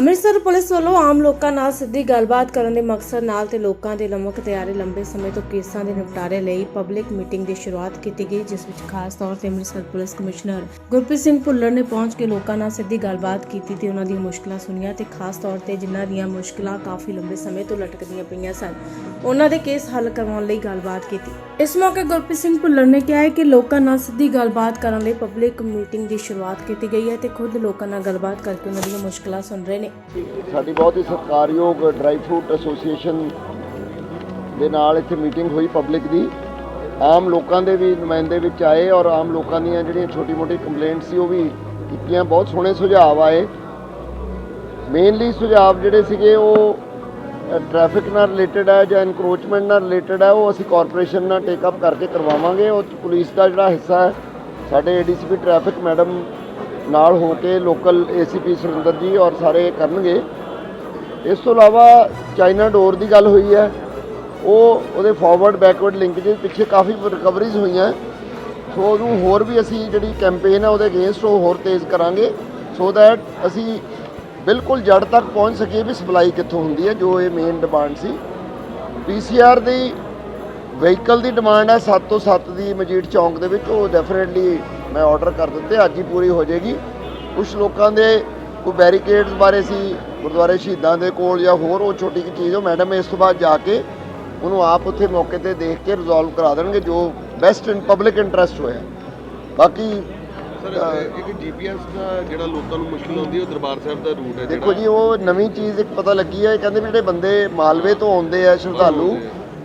Amritsar police ਵੱਲੋਂ ਆਮ ਲੋਕਾਂ ਨਾਲ ਸਿੱਧੀ ਗੱਲਬਾਤ ਕਰਨ ਦੇ ਮਕਸਦ ਨਾਲ ਤੇ ਲੋਕਾਂ ਦੇ ਲੰਮਕ ਤਿਆਰੇ ਲੰਬੇ ਸਮੇਂ ਤੋਂ ਕੇਸਾਂ ਦੇ ਨਿਪਟਾਰੇ ਲਈ ਪਬਲਿਕ ਮੀਟਿੰਗ ਦੀ ਸ਼ੁਰੂਆਤ ਕੀਤੀ ਗਈ, ਜਿਸ ਵਿੱਚ ਖਾਸ ਤੌਰ ਤੇ ਅੰਮ੍ਰਿਤਸਰ ਪੁਲਿਸ ਕਮਿਸ਼ਨਰ ਗੁਰਪ੍ਰੀਤ ਸਿੰਘ ਭੁੱਲਰ ਨੇ ਪਹੁੰਚ ਕੇ ਲੋਕਾਂ ਨਾਲ ਸਿੱਧੀ ਗੱਲਬਾਤ ਕੀਤੀ ਤੇ ਉਹਨਾਂ ਦੀਆਂ ਮੁਸ਼ਕਲਾਂ ਸੁਣੀਆਂ ਤੇ ਖਾਸ ਤੌਰ ਤੇ ਜਿਨ੍ਹਾਂ ਦੀਆਂ ਮੁਸ਼ਕਲਾਂ ਕਾਫੀ ਲੰਬੇ ਸਮੇਂ ਤੋਂ ਲਟਕਦੀਆਂ ਪਈਆਂ ਸਨ, ਉਹਨਾਂ ਦੇ ਕੇਸ ਹੱਲ ਕਰਵਾਉਣ ਲਈ ਗੱਲਬਾਤ ਕੀਤੀ। ਇਸ ਮੌਕੇ ਗੁਰਪ੍ਰੀਤ ਸਿੰਘ ਭੁੱਲਰ ਨੇ ਕਿਹਾ ਹੈ ਕਿ ਲੋਕਾਂ ਨਾਲ ਸਿੱਧੀ ਗੱਲਬਾਤ ਕਰਨ ਲਈ ਪਬਲਿਕ ਮੀਟਿੰਗ ਦੀ ਸ਼ੁਰੂਆਤ ਕੀਤੀ ਗਈ ਹੈ ਤੇ ਖੁਦ ਲੋਕਾਂ ਨਾਲ ਗੱਲਬਾਤ ਕਰਕੇ ਉਹਨਾਂ ਦੀਆਂ ਮੁਸ਼ਕਲਾਂ ਸੁਣ ਰਹੇ ਨੇ। ਸਾਡੀ ਬਹੁਤ ਹੀ ਸਤਿਕਾਰਯੋਗ ਡਰਾਈ ਫਰੂਟ ਐਸੋਸੀਏਸ਼ਨ ਦੇ ਨਾਲ ਇੱਥੇ ਮੀਟਿੰਗ ਹੋਈ ਪਬਲਿਕ ਦੀ। ਆਮ ਲੋਕਾਂ ਦੇ ਵੀ ਨੁਮਾਇੰਦੇ ਵਿੱਚ ਆਏ ਔਰ ਆਮ ਲੋਕਾਂ ਦੀਆਂ ਜਿਹੜੀਆਂ ਛੋਟੀ-ਮੋਟੀ ਕੰਪਲੇਂਟ ਸੀ ਉਹ ਵੀ ਕੀਤੀਆਂ। ਬਹੁਤ ਸੋਹਣੇ ਸੁਝਾਅ ਆਏ। ਮੇਨਲੀ ਸੁਝਾਅ ਜਿਹੜੇ ਸੀਗੇ ਉਹ ਟ੍ਰੈਫਿਕ ਨਾਲ ਰਿਲੇਟਡ ਹੈ ਜਾਂ ਇਨਕਰੋਚਮੈਂਟ ਨਾਲ ਰਿਲੇਟਡ ਹੈ ਉਹ ਅਸੀਂ ਕਾਰਪੋਰੇਸ਼ਨ ਨਾਲ ਟੇਕ ਅਪ ਕਰਕੇ ਕਰਵਾਵਾਂਗੇ। ਉਹ ਪੁਲਿਸ ਦਾ ਜਿਹੜਾ ਹਿੱਸਾ ਹੈ, ਸਾਡੇ ਏਡੀਸੀਪੀ ਟ੍ਰੈਫਿਕ ਮੈਡਮ ਨਾਲ ਹੋ ਕੇ ਲੋਕਲ ਏਸੀਪੀ ਸੁਰਿੰਦਰ ਜੀ ਔਰ ਸਾਰੇ ਕਰਨਗੇ। ਇਸ ਤੋਂ ਇਲਾਵਾ ਚਾਈਨਾ ਡੋਰ ਦੀ ਗੱਲ ਹੋਈ ਹੈ। ਉਹ ਉਹਦੇ ਫਾਰਵਰਡ ਬੈਕਵਰਡ ਲਿੰਕੇਜ ਪਿੱਛੇ ਕਾਫੀ ਰਿਕਵਰੀਜ਼ ਹੋਈਆਂ। ਸੋ ਉਹਨੂੰ ਹੋਰ ਵੀ ਅਸੀਂ ਜਿਹੜੀ ਕੈਂਪੇਨ ਹੈ ਉਹਦੇ ਅਗੇਂਸਟ ਉਹ ਹੋਰ ਤੇਜ਼ ਕਰਾਂਗੇ। ਸੋ ਦੈਟ ਅਸੀਂ ਬਿਲਕੁਲ ਜੜ ਤੱਕ ਪਹੁੰਚ ਸਕੀਏ ਵੀ ਸਪਲਾਈ ਕਿੱਥੋਂ ਹੁੰਦੀ ਹੈ, ਜੋ ਇਹ ਮੇਨ ਡਿਮਾਂਡ ਸੀ। ਪੀਸੀਆਰ ਦੀ ਵਹੀਕਲ ਦੀ ਡਿਮਾਂਡ ਹੈ 7 ਤੋਂ 7 ਦੀ ਮਜੀਠ ਚੌਂਕ ਦੇ ਵਿੱਚ। ਉਹ ਡੈਫੀਨਿਟਲੀ ਮੈਂ ਆਰਡਰ ਕਰ ਦਿੱਤੇ ਅੱਜ ਹੀ ਪੂਰੀ ਹੋ ਜਾਏਗੀ। ਕੁਝ ਲੋਕਾਂ ਦੇ ਕੋਈ ਬੈਰੀਕੇਡਸ ਬਾਰੇ ਸੀ ਗੁਰਦੁਆਰੇ ਸ਼ਹੀਦਾਂ ਦੇ ਕੋਲ ਜਾਂ ਹੋਰ ਉਹ ਛੋਟੀ ਜਿਹੀ ਚੀਜ਼ ਉਹ ਮੈਡਮ ਇਸ ਤੋਂ ਬਾਅਦ ਜਾ ਕੇ ਉਹਨੂੰ ਆਪ ਉੱਥੇ ਮੌਕੇ ਤੇ ਦੇਖ ਕੇ ਰਿਜ਼ੋਲਵ ਕਰਾ ਦੇਣਗੇ ਜੋ ਬੈਸਟ ਇਨ ਪਬਲਿਕ ਇੰਟਰਸਟ ਹੋਇਆ। ਬਾਕੀ ਸਰ ਇੱਕ ਜੀਪੀਐਸ ਦਾ ਜਿਹੜਾ ਲੋਕਾਂ ਨੂੰ ਮੁਸ਼ਕਲ ਆਉਂਦੀ ਹੈ ਉਹ ਦਰਬਾਰ ਸਾਹਿਬ ਦਾ ਰੂਟ ਹੈ ਦੇਖੋ ਜੀ ਉਹ ਨਵੀਂ ਚੀਜ਼ ਇੱਕ ਪਤਾ ਲੱਗੀ ਹੈ ਕਹਿੰਦੇ ਵੀ ਜਿਹੜੇ ਬੰਦੇ ਮਾਲਵੇ ਤੋਂ ਆਉਂਦੇ ਆ ਸ਼ਰਧਾਲੂ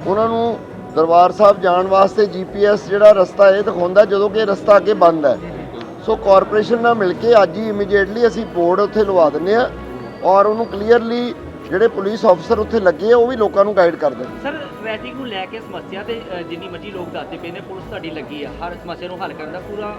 ਉਹਨਾਂ ਨੂੰ ਦਰਬਾਰ ਸਾਹਿਬ ਜਾਣ ਵਾਸਤੇ ਜੀਪੀਐਸ ਜਿਹੜਾ ਰਸਤਾ ਇਹ ਦਿਖਾਉਂਦਾ ਜਦੋਂ ਕਿ ਰਸਤਾ ਅੱਗੇ ਬੰਦ ਹੈ। ਸੋ ਕਾਰਪੋਰੇਸ਼ਨ ਨਾਲ ਮਿਲ ਕੇ ਅੱਜ ਹੀ ਇਮੀਡੀਏਟਲੀ ਅਸੀਂ ਬੋਰਡ ਉੱਥੇ ਲਵਾ ਦਿੰਨੇ ਆ ਔਰ ਉਹਨੂੰ ਕਲੀਅਰਲੀ ਜਿਹੜੇ ਪੁਲਿਸ ਅਫਸਰ ਉੱਥੇ ਲੱਗੇ ਆ ਉਹ ਵੀ ਲੋਕਾਂ ਨੂੰ ਗਾਈਡ ਕਰ ਦੇਣ ਸਰ ਟ੍ਰੈਫਿਕ ਨੂੰ ਲੈ ਕੇ ਸਮੱਸਿਆ ਤੇ ਅ, ਜਿੰਨੀ ਮਰਜ਼ੀ ਲੋਕ ਦੱਸਦੇ ਪਏ ਨੇ ਪੁਲਿਸ ਤੁਹਾਡੀ ਲੱਗੀ ਆ। ਹਰ ਸਮੱਸਿਆ ਨੂੰ ਹੱਲ ਕਰਨ ਦਾ ਪੂਰਾ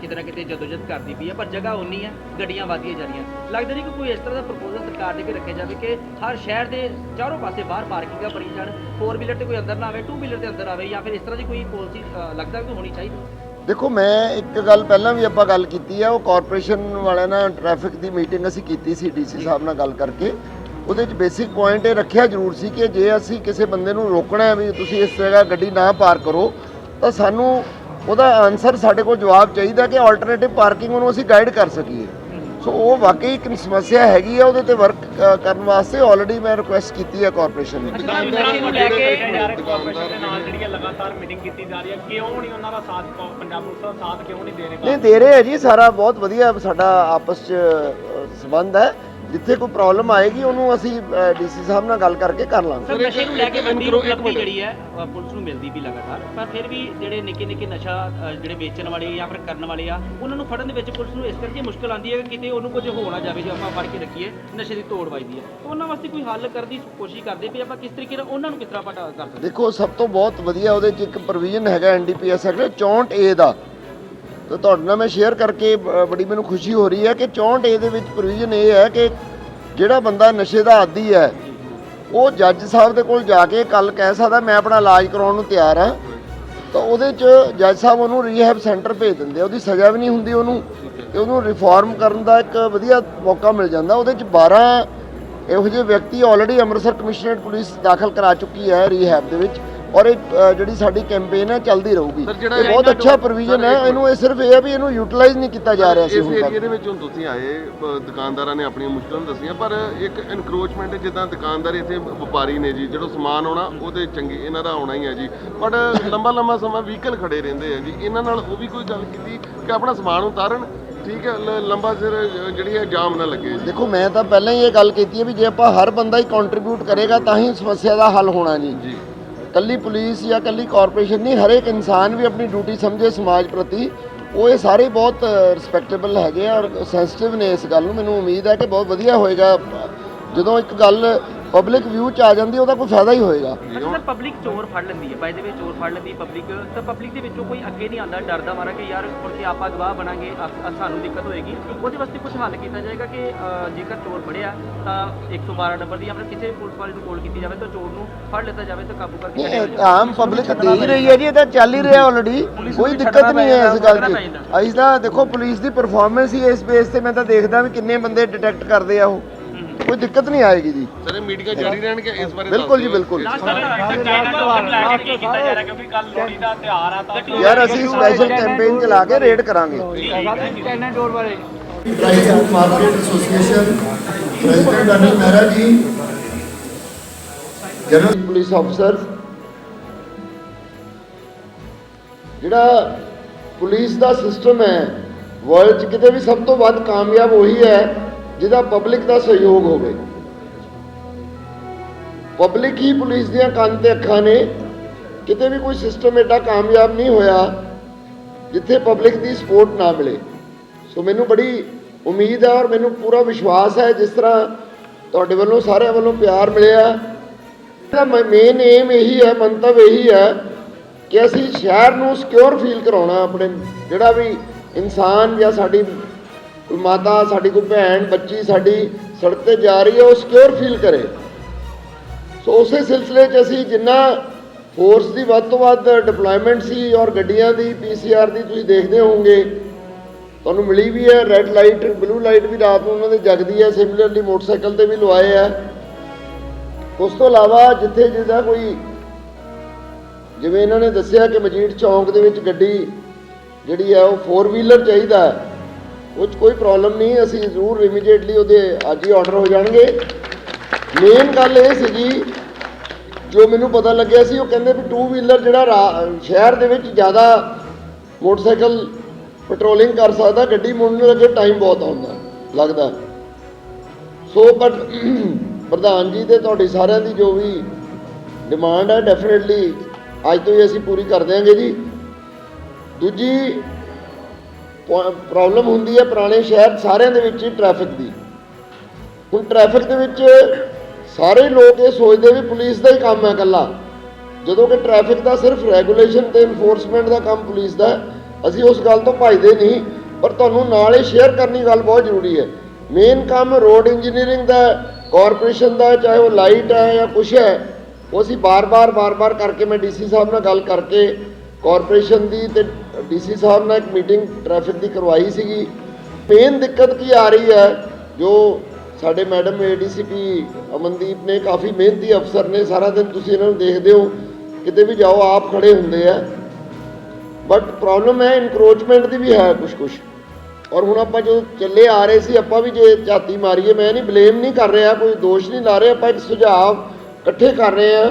ਕਿਤੇ ਨਾ ਕਿਤੇ ਜਦੋਜਦ ਕਰਦੀ ਪਈ ਆ ਪਰ ਜਗ੍ਹਾ ਉਨੀ ਆ ਗੱਡੀਆਂ ਵਧਦੀਆਂ ਜਾ ਰਹੀਆਂ। ਲੱਗਦਾ ਨਹੀਂ ਕਿ ਕੋਈ ਇਸ ਤਰ੍ਹਾਂ ਦਾ ਪ੍ਰਪੋਜ਼ਲ ਸਰਕਾਰ ਦੇ ਕੇ ਰੱਖਿਆ ਜਾਵੇ ਕਿ ਹਰ ਸ਼ਹਿਰ ਦੇ ਚਾਰੋਂ ਪਾਸੇ ਬਾਹਰ ਪਾਰਕਿੰਗਾਂ ਬਣੀ ਜਾਣ 4 ਵੀਲਰ ਤੇ ਕੋਈ ਅੰਦਰ ਨਾ ਆਵੇ 2 ਵੀਲਰ ਦੇ ਅੰਦਰ ਆਵੇ ਜਾਂ ਫਿਰ ਇਸ ਤਰ੍ਹਾਂ ਦੀ ਕੋਈ ਪਾਲਿਸੀ ਲੱਗਦਾ ਕਿ ਹੋਣੀ ਚਾਹੀਦੀ? ਦੇਖੋ ਮੈਂ ਇੱਕ ਗੱਲ ਪਹਿਲਾਂ ਵੀ ਆਪਾਂ ਗੱਲ ਕੀਤੀ ਹੈ ਉਹ ਕਾਰਪੋਰੇਸ਼ਨ ਵਾਲਿਆਂ ਨਾਲ ਟ੍ਰੈਫਿਕ ਦੀ ਮੀਟਿੰਗ ਅਸੀਂ ਕੀਤੀ ਸੀ ਡੀਸੀ ਸਾਹਿਬ ਨਾਲ ਗੱਲ ਕਰਕੇ। ਉਹਦੇ ਵਿੱਚ ਬੇਸਿਕ ਪੁਆਇੰਟ ਇਹ ਰੱਖਿਆ ਜ਼ਰੂਰ ਸੀ ਕਿ ਜੇ ਅਸੀਂ ਕਿਸੇ ਬੰਦੇ ਨੂੰ ਰੋਕਣਾ ਹੈ ਵੀ ਤੁਸੀਂ ਇਸ ਜਗ੍ਹਾ ਗੱਡੀ ਨਾ ਪਾਰਕ ਕਰੋ ਤਾਂ ਸਾਨੂੰ ਉਹਦਾ ਆਨਸਰ ਸਾਡੇ ਕੋਲ ਜਵਾਬ ਚਾਹੀਦਾ ਕਿ ਆਲਟਰਨੇਟਿਵ ਪਾਰਕਿੰਗ ਉਹਨੂੰ ਅਸੀਂ ਗਾਈਡ ਕਰ ਸਕੀਏ। ਸੋ ਉਹ ਵਾਕਈ ਇੱਕ ਸਮੱਸਿਆ ਹੈਗੀ ਆ ਉਹਦੇ ਤੇ ਵਰਕ ਕਰਨ ਵਾਸਤੇ ਆਲਰੇਡੀ ਮੈਂ ਰਿਕੁਐਸਟ ਕੀਤੀ ਹੈ ਕਾਰਪੋਰੇਸ਼ਨ ਨੂੰ। ਦੁਕਾਨਦਾਰਾਂ ਨੂੰ ਲੈ ਕੇ ਕਾਰਪੋਰੇਸ਼ਨ ਦੇ ਨਾਲ ਜਿਹੜੀ ਹੈ ਲਗਾਤਾਰ ਮੀਟਿੰਗ ਕੀਤੀ ਜਾ ਰਹੀ ਹੈ ਕਿਉਂ ਨਹੀਂ ਉਹਨਾਂ ਦਾ ਸਾਥ ਪੰਜਾਬ ਪੁਲਿਸ ਦਾ ਸਾਥ ਕਿਉਂ ਨਹੀਂ ਦੇ ਰਹੇ? ਨਹੀਂ ਦੇ ਰਹੇ ਆ ਜੀ ਸਾਰਾ ਬਹੁਤ ਵਧੀਆ ਸਾਡਾ ਆਪਸ ਚ ਸੰਬੰਧ ਹੈ। ਜਿੱਥੇ ਕੋਈ ਪ੍ਰੋਬਲਮ ਆਏਗੀ ਉਹਨੂੰ ਅਸੀਂ ਡੀਸੀ ਸਾਹਿਬ ਨਾਲ ਗੱਲ ਕਰਕੇ ਕਰ ਲਾਂਗੇ। ਸਰ ਨਸ਼ੇ ਨੂੰ ਲੈ ਕੇ ਵੱਡੀ ਉਪਲਬਧੀ। ਜਿਹੜੀ ਹੈ ਪੁਲਿਸ ਨੂੰ ਮਿਲਦੀ ਵੀ ਲਗਾਤਾਰ। ਪਰ ਫਿਰ ਵੀ ਜਿਹੜੇ ਨਿੱਕੇ ਨਿੱਕੇ ਨਸ਼ਾ ਜਿਹੜੇ ਵੇਚਣ ਵਾਲੇ ਜਾਂ ਫਿਰ ਕਰਨ ਵਾਲੇ ਆ ਉਹਨਾਂ ਨੂੰ ਫੜਨ ਦੇ ਵਿੱਚ ਪੁਲਿਸ ਨੂੰ ਇਸ ਕਰਕੇ ਮੁਸ਼ਕਲ ਆਉਂਦੀ ਹੈ ਕਿ ਕਿਤੇ ਉਹਨੂੰ ਕੁਝ ਹੋ ਨਾ ਜਾਵੇ ਜੇ ਆਪਾਂ ਫੜ ਕੇ ਰੱਖੀਏ ਨਸ਼ੇ ਦੀ ਤੋੜ ਵੱਜਦੀ ਹੈ। ਤਾਂ ਉਹਨਾਂ ਵਾਸਤੇ ਕੋਈ ਹੱਲ ਕਰਨ ਦੀ ਕੋਸ਼ਿਸ਼ ਕਰਦੇ ਵੀ ਆਪਾਂ ਕਿਸ ਤਰੀਕੇ ਨਾਲ ਉਹਨਾਂ ਨੂੰ ਕਿਸ ਤਰ੍ਹਾਂ ਆਪਾਂ ਕਰ ਸਕਦੇ ਦੇਖੋ ਸਭ ਤੋਂ ਬਹੁਤ ਵਧੀਆ ਉਹਦੇ ਚ ਇੱਕ ਪ੍ਰੋਵੀਜ਼ਨ ਹੈਗਾ ਐਨਡੀਪੀਐਸ ਐਕਟ 64 ਏ ਦਾ। ਤੇ ਤੁਹਾਡੇ ਨਾਲ ਮੈਂ ਸ਼ੇਅਰ ਕਰਕੇ ਬੜੀ ਮੈਨੂੰ ਖੁਸ਼ੀ ਹੋ ਰਹੀ ਹੈ ਕਿ 64 ਏ ਦੇ ਵਿੱਚ ਪ੍ਰੋਵੀਜ਼ਨ ਇਹ ਹੈ ਕਿ ਜਿਹੜਾ ਬੰਦਾ ਨਸ਼ੇ ਦਾ ਆਦੀ ਹੈ, ਉਹ ਜੱਜ ਸਾਹਿਬ ਦੇ ਕੋਲ ਜਾ ਕੇ ਕੱਲ ਕਹਿ ਸਕਦਾ, ਮੈਂ ਆਪਣਾ ਇਲਾਜ ਕਰਾਉਣ ਨੂੰ ਤਿਆਰ ਹਾਂ। ਤਾਂ ਉਹਦੇ ਚ ਜੱਜ ਸਾਹਿਬ ਉਹਨੂੰ ਰੀਹੈਬ ਸੈਂਟਰ ਭੇਜ ਦਿੰਦੇ ਉਹਦੀ ਸਜ਼ਾ ਵੀ ਨਹੀਂ ਹੁੰਦੀ ਉਹਨੂੰ, ਤੇ ਉਹਨੂੰ ਰਿਫਾਰਮ ਕਰਨ ਦਾ ਇੱਕ ਵਧੀਆ ਮੌਕਾ ਮਿਲ ਜਾਂਦਾ। ਉਹਦੇ ਚ 12 ਇਹੋ ਜਿਹੇ ਵਿਅਕਤੀ ਆਲਰੇਡੀ ਅੰਮ੍ਰਿਤਸਰ ਕਮਿਸ਼ਨਰੇਟ ਪੁਲਿਸ ਦਾਖਲ ਕਰਾ ਚੁੱਕੀ ਹੈ ਰੀਹੈਬ ਦੇ ਵਿੱਚ। ਔਰ ਇਹ ਜਿਹੜੀ ਸਾਡੀ ਕੈਂਪੇਨ ਹੈ ਚੱਲਦੀ ਰਹੂਗੀ। ਜਿਹੜਾ ਇਹ ਬਹੁਤ ਅੱਛਾ ਪ੍ਰੋਵੀਜ਼ਨ ਹੈ ਇਹਨੂੰ ਇਹ ਸਿਰਫ ਇਹ ਹੈ ਵੀ ਇਹਨੂੰ ਯੂਟਿਲਾਈਜ਼ ਨਹੀਂ ਕੀਤਾ ਜਾ ਰਿਹਾ ਸੀ ਇਸ ਏਰੀਆ ਦੇ ਵਿੱਚ ਹੁਣ ਤੁਸੀਂ ਆਏ ਦੁਕਾਨਦਾਰਾਂ ਨੇ ਆਪਣੀਆਂ ਮੁਸ਼ਕਲਾਂ ਦੱਸੀਆਂ ਪਰ ਇੱਕ ਇਨਕਰੋਚਮੈਂਟ ਜਿੱਦਾਂ ਦੁਕਾਨਦਾਰ ਇੱਥੇ ਵਪਾਰੀ ਨੇ ਜੀ ਜਦੋਂ ਸਮਾਨ ਆਉਣਾ ਉਹਦੇ ਚੰਗੀ ਇਹਨਾਂ ਦਾ ਆਉਣਾ ਹੀ ਹੈ ਜੀ। ਬਟ ਲੰਬਾ ਲੰਬਾ ਸਮਾਂ ਵਹੀਕਲ ਖੜੇ ਰਹਿੰਦੇ ਆ ਜੀ ਇਹਨਾਂ ਨਾਲ ਉਹ ਵੀ ਕੋਈ ਗੱਲ ਕੀਤੀ ਕਿ ਆਪਣਾ ਸਮਾਨ ਉਤਾਰਨ? ਠੀਕ ਹੈ ਲੰਬਾ ਸਿਰ ਜਿਹੜੀ ਹੈ ਜਾਮ ਨਾ ਲੱਗੇ ਦੇਖੋ ਮੈਂ ਤਾਂ ਪਹਿਲਾਂ ਹੀ ਇਹ ਗੱਲ ਕੀਤੀ ਹੈ ਵੀ ਜੇ ਆਪਾਂ ਹਰ ਬੰਦਾ ਹੀ ਕੰਟਰੀਬਿਊਟ ਕਰੇਗਾ ਤਾਂ ਹੀ ਸਮੱਸਿਆ ਦਾ ਹੱਲ ਹੋਣਾ ਜੀ। ਜੀ। ਕੱਲੀ ਪੁਲਿਸ ਜਾਂ ਕੱਲੀ ਕਾਰਪੋਰੇਸ਼ਨ ਨਹੀਂ, ਹਰੇਕ ਇਨਸਾਨ ਵੀ ਆਪਣੀ ਡਿਊਟੀ ਸਮਝੇ ਸਮਾਜ ਪ੍ਰਤੀ। ਉਹ ਇਹ ਸਾਰੇ ਬਹੁਤ ਰਿਸਪੈਕਟੇਬਲ ਹੈਗੇ ਆ ਔਰ ਸੈਂਸਿਟਿਵ ਨੇ ਇਸ ਗੱਲ ਨੂੰ। ਮੈਨੂੰ ਉਮੀਦ ਹੈ ਕਿ ਬਹੁਤ ਵਧੀਆ ਹੋਏਗਾ। ਜਦੋਂ ਇੱਕ ਗੱਲ ਪਬਲਿਕ ਵਿਊ ਚ ਆ ਜਾਂਦੀ ਉਹਦਾ ਕੋਈ ਫਾਇਦਾ ਹੀ ਹੋਏਗਾ। ਅੱਛਾ ਪਬਲਿਕ ਚੋਰ ਫੜ ਲੈਂਦੀ ਹੈ। ਬਾਈ ਦੇ ਵਿੱਚ ਚੋਰ ਫੜ ਲੈਂਦੀ ਪਬਲਿਕ ਤਾਂ ਪਬਲਿਕ ਦੇ ਵਿੱਚੋਂ ਕੋਈ ਅੱਗੇ ਨਹੀਂ ਆਉਂਦਾ ਡਰਦਾ ਮਾਰਾ ਕਿ ਯਾਰ ਹੁਣ ਕਿ ਆਪਾਂ ਗਵਾਹ ਬਣਾਂਗੇ ਸਾਨੂੰ ਦਿੱਕਤ ਹੋਏਗੀ। ਉਹਦੇ ਵਾਸਤੇ ਕੁਝ ਹੱਲ ਕੀਤਾ ਜਾਏਗਾ ਕਿ ਜੇਕਰ ਚੋਰ ਫੜਿਆ ਤਾਂ 112 ਨੰਬਰ ਦੀ ਫਿਰ ਕਿਸੇ ਪੁਲਿਸ ਵਾਲੇ ਨੂੰ ਕਾਲ ਕੀਤੀ ਜਾਵੇ ਤਾਂ ਚੋਰ ਨੂੰ ਫੜ ਲਿੱਤਾ ਜਾਵੇ ਤਾਂ ਕਾਬੂ ਕਰਕੇ ਆਮ ਪਬਲਿਕ ਦੇ ਹੀ ਰਹੀ ਹੈ ਜੀ ਇਹ ਤਾਂ ਚੱਲ ਹੀ ਰਿਹਾ ਆਲਰੇਡੀ ਕੋਈ ਦਿੱਕਤ ਨਹੀਂ ਹੈ ਇਸ ਗੱਲ 'ਚ। ਅਸੀਂ ਤਾਂ ਦੇਖੋ ਪੁਲਿਸ ਦੀ ਪਰਫਾਰਮੈਂਸ ਹੀ ਇਸ ਬੇਸ ਤੇ ਮੈਂ ਤਾਂ ਦੇਖਦਾ ਵੀ ਕਿੰਨੇ ਬੰਦੇ ਡਿਟੈਕਟ ਕਰਦੇ ਆ ਉਹ। ਕੋਈ ਦਿੱਕਤ ਨਹੀਂ ਆਏਗੀ ਜੀ। ਸਰ ਇਹ ਮੀਟਿੰਗਾਂ ਜਾਰੀ ਰਹਿਣਗੀਆਂ ਇਸ ਬਾਰੇ ਬਿਲਕੁਲ ਜੀ। ਬਿਲਕੁਲ। ਯਾਰ ਅਸੀਂ ਸਪੈਸ਼ਲ ਕੈਂਪੇਨ ਚਲਾ ਕੇ ਰੇਡ ਕਰਾਂਗੇ। Dry fruit market association president Anil Mehra ji general police ਅਫਸਰ ਜਿਹੜਾ ਪੁਲਿਸ ਦਾ ਸਿਸਟਮ ਹੈ ਵਰਲਡ 'ਚ ਕਿਤੇ ਵੀ ਸਭ ਤੋਂ ਵੱਧ ਕਾਮਯਾਬ ਉਹੀ ਹੈ। ਜਿਹਦਾ ਪਬਲਿਕ ਦਾ ਸਹਿਯੋਗ ਹੋਵੇ। ਪਬਲਿਕ ਹੀ ਪੁਲਿਸ ਦੀਆਂ ਕੰਨ ਤੇ ਅੱਖਾਂ ਨੇ, ਕਿਤੇ ਵੀ ਕੋਈ ਸਿਸਟਮ ਐਡਾ ਕਾਮਯਾਬ ਨਹੀਂ ਹੋਇਆ, ਜਿੱਥੇ ਪਬਲਿਕ ਦੀ ਸਪੋਰਟ ਨਾ ਮਿਲੇ। ਸੋ ਮੈਨੂੰ ਬੜੀ ਉਮੀਦ ਹੈ ਔਰ ਮੈਨੂੰ ਪੂਰਾ ਵਿਸ਼ਵਾਸ ਹੈ ਜਿਸ ਤਰ੍ਹਾਂ ਤੁਹਾਡੇ ਵੱਲੋਂ ਸਾਰਿਆਂ ਵੱਲੋਂ ਪਿਆਰ ਮਿਲਿਆ। ਦਾ ਮੇਨ ਏਮ ਇਹੀ ਹੈ, ਮੰਤਵ ਇਹੀ ਹੈ ਕਿ ਅਸੀਂ ਸ਼ਹਿਰ ਨੂੰ ਸਿਕਿਉਰ ਫੀਲ ਕਰਾਉਣਾ ਆਪਣੇ, ਜਿਹੜਾ ਵੀ ਇਨਸਾਨ ਜਾਂ ਸਾਡੀ ਮਾਤਾ ਸਾਡੀ ਕੋਈ ਭੈਣ, ਬੱਚੀ ਸਾਡੀ ਸੜਕ ਤੇ ਜਾ ਰਹੀ ਹੈ, ਉਹ ਸਿਕਿਉਰ ਫੀਲ ਕਰੇ ਸੋ ਉਸੇ ਸਿਲਸਿਲੇ 'ਚ ਅਸੀਂ ਜਿੰਨਾ ਫੋਰਸ ਦੀ ਵੱਧ ਤੋਂ ਵੱਧ ਡਿਪਲੋਇਮੈਂਟ ਸੀ ਔਰ ਗੱਡੀਆਂ ਦੀ ਪੀਸੀਆਰ ਦੀ ਤੁਸੀਂ ਦੇਖਦੇ ਹੋਵੋਗੇ, ਤੁਹਾਨੂੰ ਮਿਲੀ ਵੀ ਹੈ ਰੈੱਡ ਲਾਈਟ ਬਲੂ ਲਾਈਟ ਵੀ ਰਾਤ ਨੂੰ ਉਹਨਾਂ ਦੇ ਜਗਦੀ ਹੈ ਸਿਮਿਲਰਲੀ ਮੋਟਰਸਾਈਕਲ ਤੇ ਵੀ ਲਵਾਏ ਆ ਉਸ ਤੋਂ ਇਲਾਵਾ ਜਿੱਥੇ ਜਿਹਦਾ ਕੋਈ, ਜਿਵੇਂ ਇਹਨਾਂ ਨੇ ਦੱਸਿਆ ਕਿ ਮਜੀਠ ਚੌਂਕ ਦੇ ਵਿੱਚ ਗੱਡੀ ਜਿਹੜੀ ਹੈ ਉਹ 4 ਵੀਲਰ ਚਾਹੀਦਾ ਹੈ। ਉਹ 'ਚ ਕੋਈ ਪ੍ਰੋਬਲਮ ਨਹੀਂ, ਅਸੀਂ ਜ਼ਰੂਰ ਇਮੀਡੀਏਟਲੀ ਉਹਦੇ ਅੱਜ ਹੀ ਆਰਡਰ ਹੋ ਜਾਣਗੇ। ਮੇਨ ਗੱਲ ਇਹ ਸੀਗੀ, ਜੋ ਮੈਨੂੰ ਪਤਾ ਲੱਗਿਆ ਸੀ, ਉਹ ਕਹਿੰਦੇ ਵੀ ਟੂ ਵੀਲਰ ਜਿਹੜਾ ਰਾ- ਸ਼ਹਿਰ ਦੇ ਵਿੱਚ ਜ਼ਿਆਦਾ ਮੋਟਰਸਾਈਕਲ ਪੈਟਰੋਲਿੰਗ ਕਰ ਸਕਦਾ, ਗੱਡੀ ਮੁੜਨ ਲੱਗੇ ਟਾਈਮ ਬਹੁਤ ਆਉਂਦਾ, ਲੱਗਦਾ। ਸੋ ਬਟ ਪ੍ਰਧਾਨ ਜੀ ਤੇ ਤੁਹਾਡੀ ਸਾਰਿਆਂ ਦੀ ਜੋ ਵੀ ਡਿਮਾਂਡ ਹੈ ਡੈਫੀਨਿਟਲੀ ਅੱਜ ਤੋਂ ਹੀ ਅਸੀਂ ਪੂਰੀ ਕਰ ਦਿਆਂਗੇ ਜੀ। ਦੂਜੀ ਪ੍ਰੋਬਲਮ ਹੁੰਦੀ ਹੈ ਪੁਰਾਣੇ ਸ਼ਹਿਰ ਸਾਰਿਆਂ ਦੇ ਵਿੱਚ ਹੀ ਟ੍ਰੈਫਿਕ ਦੀ। ਹੁਣ ਟ੍ਰੈਫਿਕ ਦੇ ਵਿੱਚ ਸਾਰੇ ਲੋਕ ਇਹ ਸੋਚਦੇ ਵੀ ਪੁਲਿਸ ਦਾ ਹੀ ਕੰਮ ਹੈ ਇਕੱਲਾ। ਜਦੋਂ ਕਿ ਟ੍ਰੈਫਿਕ ਦਾ ਸਿਰਫ ਰੈਗੂਲੇਸ਼ਨ ਤੇ ਇਨਫੋਰਸਮੈਂਟ ਦਾ ਕੰਮ ਪੁਲਿਸ ਦਾ ਅਸੀਂ ਉਸ ਗੱਲ ਤੋਂ ਭੱਜਦੇ ਨਹੀਂ, ਪਰ ਤੁਹਾਨੂੰ ਨਾਲ ਹੀ ਸ਼ੇਅਰ ਕਰਨੀ ਗੱਲ ਬਹੁਤ ਜ਼ਰੂਰੀ ਹੈ। ਮੇਨ ਕੰਮ ਰੋਡ ਇੰਜੀਨੀਅਰਿੰਗ ਦਾ ਕਾਰਪੋਰੇਸ਼ਨ ਦਾ ਚਾਹੇ ਉਹ ਲਾਈਟ ਹੈ ਜਾਂ ਕੁਛ ਹੈ, ਉਹ ਅਸੀਂ ਬਾਰ-ਬਾਰ ਬਾਰ-ਬਾਰ ਕਰਕੇ ਮੈਂ ਡੀਸੀ ਸਾਹਿਬ ਨਾਲ ਗੱਲ ਕਰਕੇ ਕਾਰਪੋਰੇਸ਼ਨ ਦੀ ਤੇ ਡੀਸੀ ਸਾਹਿਬ ਨਾਲ ਇੱਕ ਮੀਟਿੰਗ ਟ੍ਰੈਫਿਕ ਦੀ ਕਰਵਾਈ ਸੀਗੀ। ਮੇਨ ਦਿੱਕਤ ਕੀ ਆ ਰਹੀ ਹੈ, ਜੋ ਸਾਡੇ ਮੈਡਮ ਏਡੀਸੀਪੀ ਅਮਨਦੀਪ ਨੇ ਕਾਫੀ ਮਿਹਨਤੀ ਅਫਸਰ ਨੇ, ਸਾਰਾ ਦਿਨ ਤੁਸੀਂ ਇਹਨਾਂ ਨੂੰ ਦੇਖਦੇ ਹੋ, ਕਿਤੇ ਵੀ ਜਾਓ ਆਪ ਖੜੇ ਹੁੰਦੇ ਆ। ਬਟ ਪ੍ਰੋਬਲਮ ਹੈ ਇਨਕਰੋਚਮੈਂਟ ਦੀ ਵੀ ਹੈ ਕੁਝ ਕੁਝ ਔਰ ਹੁਣ ਆਪਾਂ ਜਦੋਂ ਚੱਲੇ ਆ ਰਹੇ ਸੀ, ਆਪਾਂ ਵੀ ਜੇ ਝਾਤੀ ਮਾਰੀਏ, ਮੈਂ ਨਹੀਂ ਬਲੇਮ ਨਹੀਂ ਕਰ ਰਿਹਾ, ਕੋਈ ਦੋਸ਼ ਨਹੀਂ ਲਾ ਰਿਹਾ, ਆਪਾਂ ਇੱਕ ਸੁਝਾਅ ਇਕੱਠੇ ਕਰ ਰਹੇ ਆ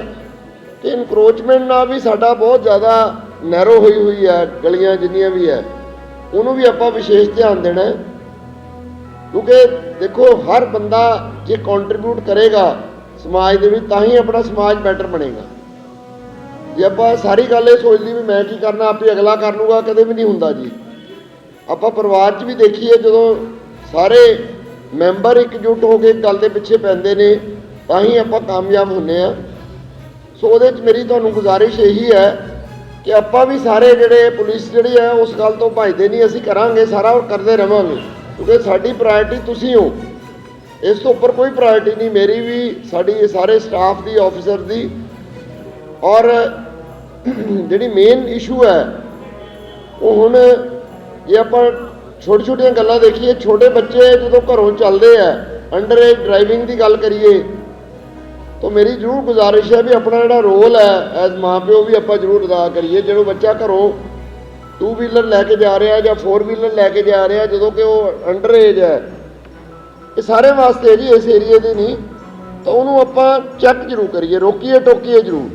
ਕਿ ਇਨਕਰੋਚਮੈਂਟ ਨਾਲ ਵੀ ਸਾਡਾ ਬਹੁਤ ਜ਼ਿਆਦਾ ਨੈਰੋ ਹੋਈ ਹੋਈ ਹੈ ਗਲੀਆਂ ਜਿੰਨੀਆਂ ਵੀ ਹੈ ਉਹਨੂੰ ਵੀ ਆਪਾਂ ਵਿਸ਼ੇਸ਼ ਧਿਆਨ ਦੇਣਾ ਹੈ। ਕਿਉਂਕਿ ਦੇਖੋ, ਹਰ ਬੰਦਾ ਜੇ ਕੰਟਰੀਬਿਊਟ ਕਰੇਗਾ ਸਮਾਜ ਦੇ ਵਿੱਚ, ਤਾਂ ਹੀ ਆਪਣਾ ਸਮਾਜ ਬੈਟਰ ਬਣੇਗਾ। ਜੇ ਆਪਾਂ ਸਾਰੀ ਗੱਲ ਇਹ ਸੋਚਦੀ ਵੀ ਮੈਂ ਕੀ ਕਰਨਾ, ਆਪੇ ਅਗਲਾ ਕਰ ਲੂਗਾ, ਕਦੇ ਵੀ ਨਹੀਂ ਹੁੰਦਾ ਜੀ। ਆਪਾਂ ਪਰਿਵਾਰ 'ਚ ਵੀ ਦੇਖੀਏ, ਜਦੋਂ ਸਾਰੇ ਮੈਂਬਰ ਇਕਜੁੱਟ ਹੋ ਕੇ ਗੱਲ ਦੇ ਪਿੱਛੇ ਪੈਂਦੇ ਨੇ, ਤਾਂ ਹੀ ਆਪਾਂ ਕਾਮਯਾਬ ਹੁੰਨੇ ਆ ਸੋ ਉਹਦੇ 'ਚ ਮੇਰੀ ਤੁਹਾਨੂੰ ਗੁਜ਼ਾਰਿਸ਼ ਇਹੀ ਹੈ ਕਿ ਆਪਾਂ ਵੀ ਸਾਰੇ ਜਿਹੜੇ ਪੁਲਿਸ ਜਿਹੜੀ ਹੈ ਉਸ ਗੱਲ ਤੋਂ ਭੱਜਦੇ ਨਹੀਂ, ਅਸੀਂ ਕਰਾਂਗੇ ਸਾਰਾ ਔਰ ਕਰਦੇ ਰਵਾਂਗੇ। ਕਿਉਂਕਿ ਸਾਡੀ ਪ੍ਰਾਇੋਰਟੀ ਤੁਸੀਂ ਹੋ। ਇਸ ਤੋਂ ਉੱਪਰ ਕੋਈ ਪ੍ਰਾਇੋਰਟੀ ਨਹੀਂ, ਮੇਰੀ ਵੀ, ਸਾਡੀ ਸਾਰੇ ਸਟਾਫ ਦੀ ਆਫੀਸਰ ਦੀ। ਔਰ ਜਿਹੜੀ ਮੇਨ ਇਸ਼ੂ ਹੈ, ਉਹ ਹੁਣ ਜੇ ਆਪਾਂ ਛੋਟੀ ਛੋਟੀਆਂ ਗੱਲਾਂ ਦੇਖੀਏ, ਛੋਟੇ ਬੱਚੇ ਜਦੋਂ ਘਰੋਂ ਚੱਲਦੇ ਆ ਅੰਡਰ ਏਜ ਡਰਾਈਵਿੰਗ ਦੀ ਗੱਲ ਕਰੀਏ ਤਾਂ ਮੇਰੀ ਜ਼ਰੂਰ ਗੁਜ਼ਾਰਿਸ਼ ਹੈ ਵੀ ਆਪਣਾ ਜਿਹੜਾ ਰੋਲ ਹੈ, ਐਜ਼ ਮਾਪਿਓ ਵੀ ਆਪਾਂ ਜ਼ਰੂਰ ਅਦਾ ਕਰੀਏ। ਜਦੋਂ ਬੱਚਾ ਘਰੋਂ ਟੂ ਵੀਲਰ ਲੈ ਕੇ ਜਾ ਰਿਹਾ ਜਾਂ ਫੋਰ ਵੀਲਰ ਲੈ ਕੇ ਜਾ ਰਿਹਾ, ਜਦੋਂ ਕਿ ਉਹ ਅੰਡਰ ਏਜ ਹੈ, ਇਹ ਸਾਰੇ ਵਾਸਤੇ ਹੈ ਜੀ, ਇਸ ਏਰੀਏ ਦੀ ਨਹੀਂ। ਤਾਂ ਉਹਨੂੰ ਆਪਾਂ ਚੈੱਕ ਜ਼ਰੂਰ ਕਰੀਏ, ਰੋਕੀਏ, ਟੋਕੀਏ ਜ਼ਰੂਰ।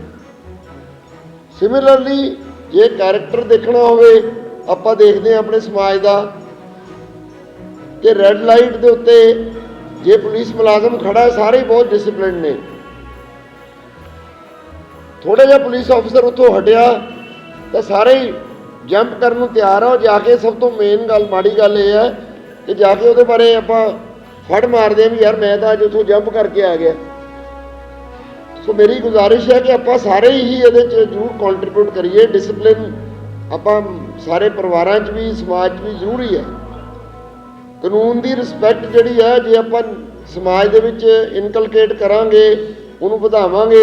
ਸਿਮਿਲਰਲੀ ਜੇ ਕੈਰੈਕਟਰ ਦੇਖਣਾ ਹੋਵੇ, ਆਪਾਂ ਦੇਖਦੇ ਹਾਂ ਆਪਣੇ ਸਮਾਜ ਦਾ ਕਿ ਰੈੱਡ ਲਾਈਟ ਦੇ ਉੱਤੇ ਜੇ ਪੁਲਿਸ ਮੁਲਾਜ਼ਮ ਖੜਾ ਸਾਰੇ ਹੀ ਬਹੁਤ ਡਿਸਪਲਿਨਡ ਨੇ। ਥੋੜਾ ਜਿਹਾ ਪੁਲਿਸ ਅਫਸਰ ਉੱਥੋਂ ਹਟਿਆ, ਤਾਂ ਸਾਰੇ ਹੀ ਜੰਪ ਕਰਨ ਨੂੰ ਤਿਆਰ ਆ। ਉਹ ਜਾ ਕੇ ਸਭ ਤੋਂ ਮੇਨ ਗੱਲ, ਮਾੜੀ ਗੱਲ ਇਹ ਹੈ ਕਿ ਜਾ ਕੇ ਉਹਦੇ ਬਾਰੇ ਆਪਾਂ ਫੜ ਮਾਰਦੇ ਆ ਵੀ ਯਾਰ ਮੈਂ ਤਾਂ ਅੱਜ ਉੱਥੋਂ ਜੰਪ ਕਰਕੇ ਆ ਗਿਆ। ਸੋ ਮੇਰੀ ਗੁਜ਼ਾਰਿਸ਼ ਹੈ ਕਿ ਆਪਾਂ ਸਾਰੇ ਹੀ ਇਹਦੇ 'ਚ ਜ਼ਰੂਰ ਕੰਟਰੀਬਿਊਟ ਕਰੀਏ। ਡਿਸਪਲਿਨ ਆਪਾਂ ਸਾਰੇ ਪਰਿਵਾਰਾਂ 'ਚ ਵੀ, ਸਮਾਜ 'ਚ ਵੀ ਜ਼ਰੂਰੀ ਹੈ। ਕਾਨੂੰਨ ਦੀ ਰਿਸਪੈਕਟ ਜਿਹੜੀ ਹੈ, ਜੇ ਆਪਾਂ ਸਮਾਜ ਦੇ ਵਿੱਚ ਇਨਕਲਕੇਟ ਕਰਾਂਗੇ, ਉਹਨੂੰ ਵਧਾਵਾਂਗੇ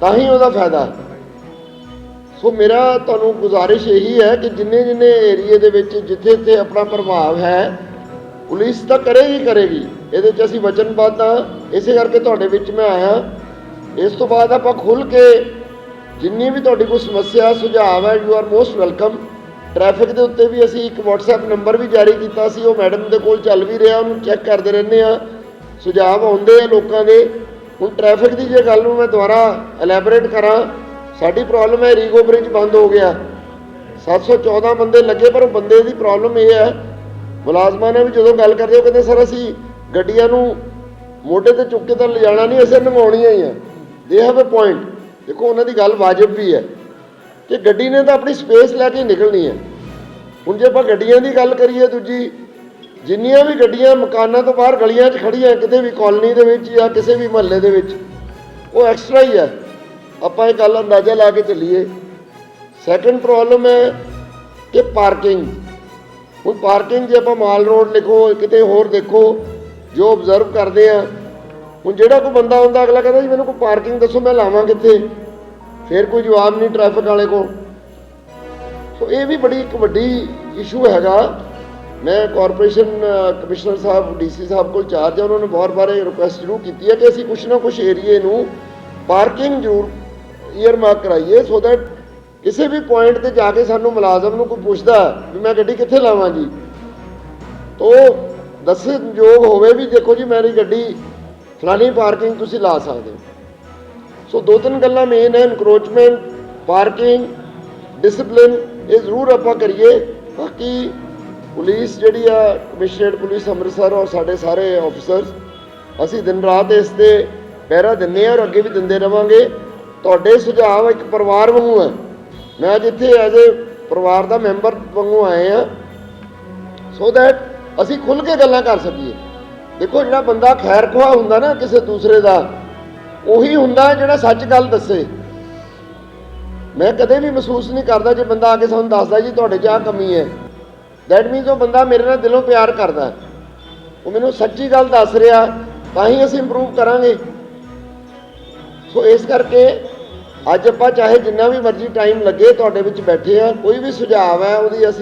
ਤਾਂ ਹੀ ਉਹਦਾ ਫਾਇਦਾ। ਸੋ ਮੇਰਾ ਤੁਹਾਨੂੰ ਗੁਜ਼ਾਰਿਸ਼ ਇਹੀ ਹੈ ਕਿ ਜਿੰਨੇ ਜਿੰਨੇ ਏਰੀਏ ਦੇ ਵਿੱਚ ਜਿੱਥੇ ਜਿੱਥੇ ਆਪਣਾ ਪ੍ਰਭਾਵ ਹੈ, ਪੁਲਿਸ ਤਾਂ ਕਰੇਗੀ ਕਰੇਗੀ। ਇਹਦੇ 'ਚ ਅਸੀਂ ਵਚਨਬੱਧ ਹਾਂ ਇਸੇ ਕਰਕੇ ਤੁਹਾਡੇ ਵਿੱਚ ਮੈਂ ਆਇਆ। ਇਸ ਤੋਂ ਬਾਅਦ ਆਪਾਂ ਖੁੱਲ ਕੇ ਜਿੰਨੀ ਵੀ ਤੁਹਾਡੀ ਕੋਈ ਸਮੱਸਿਆ, ਸੁਝਾਅ ਹੈ you are most welcome traffic ਦੇ ਉੱਤੇ ਵੀ ਅਸੀਂ ਇੱਕ WhatsApp ਨੰਬਰ ਵੀ ਜਾਰੀ ਕੀਤਾ ਸੀ। ਉਹ ਮੈਡਮ ਦੇ ਕੋਲ ਚੱਲ ਵੀ ਰਿਹਾ। ਉਹਨੂੰ ਚੈੱਕ ਕਰਦੇ ਰਹਿੰਦੇ ਆ ਸੁਝਾਅ ਆਉਂਦੇ ਆ ਲੋਕਾਂ ਦੇ। ਹੁਣ ਟ੍ਰੈਫਿਕ ਦੀ ਜੇ ਗੱਲ ਨੂੰ ਮੈਂ ਦੁਬਾਰਾ ਐਲੈਬੋਰੇਟ ਕਰਾਂ, ਸਾਡੀ ਪ੍ਰੋਬਲਮ ਹੈ ਰੀਗੋ ਬ੍ਰਿਜ ਬੰਦ ਹੋ ਗਿਆ। 714 ਬੰਦੇ ਲੱਗੇ, ਪਰ ਬੰਦੇ ਦੀ ਪ੍ਰੋਬਲਮ ਇਹ ਹੈ, ਮੁਲਾਜ਼ਮਾਂ ਨੇ ਵੀ ਜਦੋਂ ਗੱਲ ਕਰਦੇ, ਉਹ ਕਹਿੰਦੇ, ਸਰ, ਅਸੀਂ ਗੱਡੀਆਂ ਨੂੰ ਮੋਢੇ ਤੇ ਚੁੱਕ ਕੇ ਤਾਂ ਲਿਜਾਣਾ ਨਹੀਂ, ਅਸੀਂ ਨਮਾਉਣੀਆਂ ਹੀ ਆ। ਦੇ ਹੈਵ ਅ ਪੁਆਇੰਟ ਦੇਖੋ, ਉਹਨਾਂ ਦੀ ਗੱਲ ਵਾਜਬ ਵੀ ਹੈ। ਕਿ ਗੱਡੀ ਨੇ ਤਾਂ ਆਪਣੀ ਸਪੇਸ ਲੈ ਕੇ ਨਿਕਲਣੀ ਹੈ। ਹੁਣ ਜੇ ਆਪਾਂ ਗੱਡੀਆਂ ਦੀ ਗੱਲ ਕਰੀਏ, ਦੂਜੀ ਜਿੰਨੀਆਂ ਵੀ ਗੱਡੀਆਂ ਮਕਾਨਾਂ ਤੋਂ ਬਾਹਰ ਗਲੀਆਂ 'ਚ ਖੜੀਆਂ ਕਿਤੇ ਵੀ ਕਾਲਨੀ ਦੇ ਵਿੱਚ ਜਾਂ ਕਿਸੇ ਵੀ ਮਹੱਲੇ ਦੇ ਵਿੱਚ, ਉਹ ਐਕਸਟਰਾ ਹੀ ਹੈ ਆਪਾਂ ਇਹ ਗੱਲ ਅੰਦਾਜ਼ਾ ਲਾ ਕੇ ਚੱਲੀਏ। ਸੈਕੰਡ ਪ੍ਰੋਬਲਮ ਹੈ ਕਿ ਪਾਰਕਿੰਗ ਹੁਣ ਪਾਰਕਿੰਗ ਜੇ ਆਪਾਂ ਮਾਲ ਰੋਡ ਲਿਖੋ, ਕਿਤੇ ਹੋਰ ਦੇਖੋ, ਜੋ ਆਬਜ਼ਰਵ ਕਰਦੇ ਆ, ਹੁਣ ਜਿਹੜਾ ਕੋਈ ਬੰਦਾ ਹੁੰਦਾ ਅਗਲਾ ਕਹਿੰਦਾ ਜੀ, ਮੈਨੂੰ ਕੋਈ ਪਾਰਕਿੰਗ ਦੱਸੋ, ਮੈਂ ਲਾਵਾਂ ਕਿੱਥੇ? ਫਿਰ ਕੋਈ ਜਵਾਬ ਨਹੀਂ ਟ੍ਰੈਫਿਕ ਵਾਲੇ ਕੋਲ। ਸੋ ਇਹ ਵੀ ਬੜੀ ਇੱਕ ਵੱਡੀ ਇਸ਼ੂ ਹੈਗਾ। ਮੈਂ ਕਾਰਪੋਰੇਸ਼ਨ ਕਮਿਸ਼ਨਰ ਸਾਹਿਬ ਡੀਸੀ ਸਾਹਿਬ ਕੋਲ ਚਾਰਜ ਹੈ ਉਹਨਾਂ ਨੇ ਬਹੁਤ ਵਾਰ ਇਹ ਰਿਕੁਐਸਟ ਜ਼ਰੂਰ ਕੀਤੀ ਹੈ ਕਿ ਅਸੀਂ ਕੁਛ ਨਾ ਕੁਛ ਏਰੀਏ ਨੂੰ ਪਾਰਕਿੰਗ ਜ਼ਰੂਰ ਈਅਰਮਾਰਕ ਕਰਾਈਏ ਸੋ ਦੈਟ ਕਿਸੇ ਵੀ ਪੁਆਇੰਟ ਤੇ ਜਾ ਕੇ ਸਾਨੂੰ ਮੁਲਾਜ਼ਮ ਨੂੰ ਕੋਈ ਪੁੱਛਦਾ ਵੀ ਮੈਂ ਗੱਡੀ ਕਿੱਥੇ ਲਾਵਾਂ ਜੀ। ਤੋ ਦੱਸਣ ਯੋਗ ਹੋਵੇ ਵੀ ਦੇਖੋ ਜੀ, ਮੇਰੀ ਗੱਡੀ ਫਲਾਣੀ ਪਾਰਕਿੰਗ ਤੁਸੀਂ ਲਾ ਸਕਦੇ ਹੋ। ਸੋ ਦੋ ਤਿੰਨ ਗੱਲਾਂ ਮੇਨ ਹੈ ਇਨਕਰੋਚਮੈਂਟ ਪਾਰਕਿੰਗ ਡਿਸਪਲਿਨ ਇਹ ਜ਼ਰੂਰ ਆਪਾਂ ਕਰੀਏ। ਬਾਕੀ ਪੁਲਿਸ ਜਿਹੜੀ ਆ, ਕਮਿਸ਼ਨਰੇਟ ਪੁਲਿਸ ਅੰਮ੍ਰਿਤਸਰ ਔਰ ਸਾਡੇ ਸਾਰੇ ਆਫੀਸਰਸ ਅਸੀਂ ਦਿਨ ਰਾਤ ਇਸ ਤੇ ਪਹਿਰਾ ਦਿੰਦੇ ਹਾਂ ਔਰ ਅੱਗੇ ਵੀ ਦਿੰਦੇ ਰਵਾਂਗੇ। ਤੁਹਾਡੇ ਸੁਝਾਅ ਇੱਕ ਪਰਿਵਾਰ ਵਾਂਗੂ ਹੈ ਮੈਂ ਜਿੱਥੇ ਐਜ਼ ਅ ਪਰਿਵਾਰ ਦਾ ਮੈਂਬਰ ਵਾਂਗੂ ਆਏ ਆ ਸੋ ਦੈਟ ਅਸੀਂ ਖੁੱਲ ਕੇ ਗੱਲਾਂ ਕਰ ਸਕੀਏ। ਦੇਖੋ, ਜਿਹੜਾ ਬੰਦਾ ਖੈਰ ਖੁਆ ਹੁੰਦਾ ਨਾ ਕਿਸੇ ਦੂਸਰੇ ਦਾ, ਉਹੀ ਹੁੰਦਾ ਜਿਹੜਾ ਸੱਚ ਗੱਲ ਦੱਸੇ। ਮੈਂ ਕਦੇ ਵੀ ਮਹਿਸੂਸ ਨਹੀਂ ਕਰਦਾ ਜੇ ਬੰਦਾ ਆ ਕੇ ਸਾਨੂੰ ਦੱਸਦਾ ਜੀ, ਤੁਹਾਡੇ 'ਚ ਆਹ ਕਮੀ ਹੈ। ਦੈਟ ਮੀਨਸ ਉਹ ਬੰਦਾ ਮੇਰੇ ਨਾਲ ਦਿਲੋਂ ਪਿਆਰ ਕਰਦਾ ਉਹ ਮੈਨੂੰ ਸੱਚੀ ਗੱਲ ਦੱਸ ਰਿਹਾ, ਤਾਂ ਹੀ ਅਸੀਂ ਇੰਪਰੂਵ ਕਰਾਂਗੇ। ਸੋ ਇਸ ਕਰਕੇ ਅੱਜ ਆਪਾਂ ਚਾਹੇ ਜਿੰਨਾ ਵੀ ਮਰਜ਼ੀ ਟਾਈਮ ਲੱਗੇ ਤੁਹਾਡੇ ਵਿੱਚ ਬੈਠੇ ਆ ਕੋਈ ਵੀ ਸੁਝਾਅ ਹੈ, ਉਹਦੀ ਅਸੀਂ